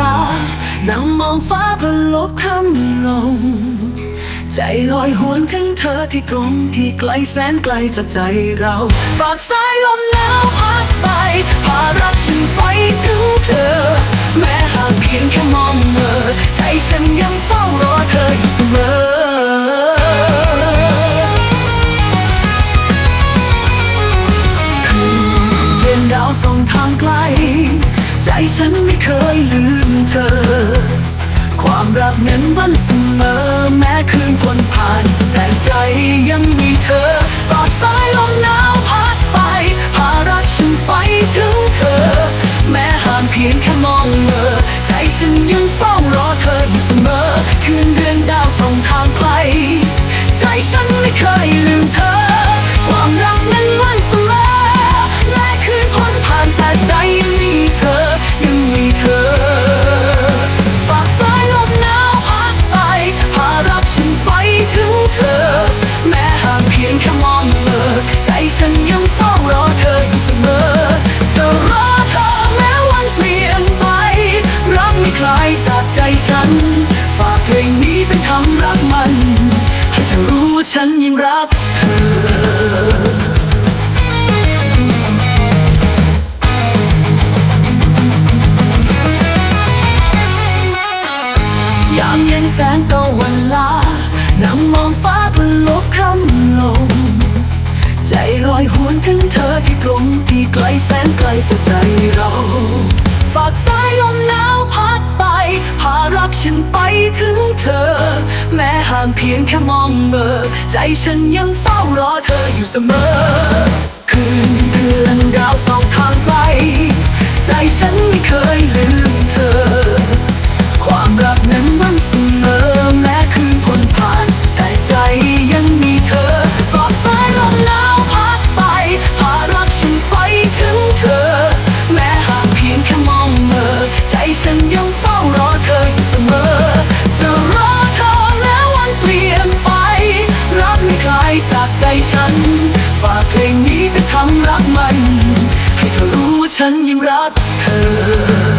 ลา นั่งมองฟ้าก็ลบคำลง ใจลอยหวนถึงเธอที่ตรงที่ไกลแสนไกลจากใจเรา ฝากสายลมหนาวพัดไป พารักฉันไปถึงเธอ แม้หากเพียงแค่มองเธอใจฉัน ฉันไม่เคยลืมเธอ ความรักนั้นมันเสมอ ฝากเพลงนี้เป็นคำรักมัน ให้เธอรู้ว่าฉันยังรักเธอยามเย็นแสงตะวันลา นั่งมองฟ้าบนโลกคำลง ใจลอยหวนถึงเธอที่ตรงที่ไกลแสนไกลจากใจเรา ฝากสายลมหนาวพัดไป พารักฉันไปถึงเธอ แม้ห่างเพียงแค่มองเมอใจฉันยังเฝ้ารอเธออยู่เสมอ คืนเดือนดาวสองทางไกลใจฉันไม่เคยลืมเธอ ความรักนั้นมันเสมอ เฝ้ารอเธออยู่เสมอ จะรอเธอแล้ววันเปลี่ยนไป รักไม่คลายจากใจฉัน ฝากเพลงนี้ไปทำรักมัน ให้เธอรู้ว่าฉันยังรักเธอ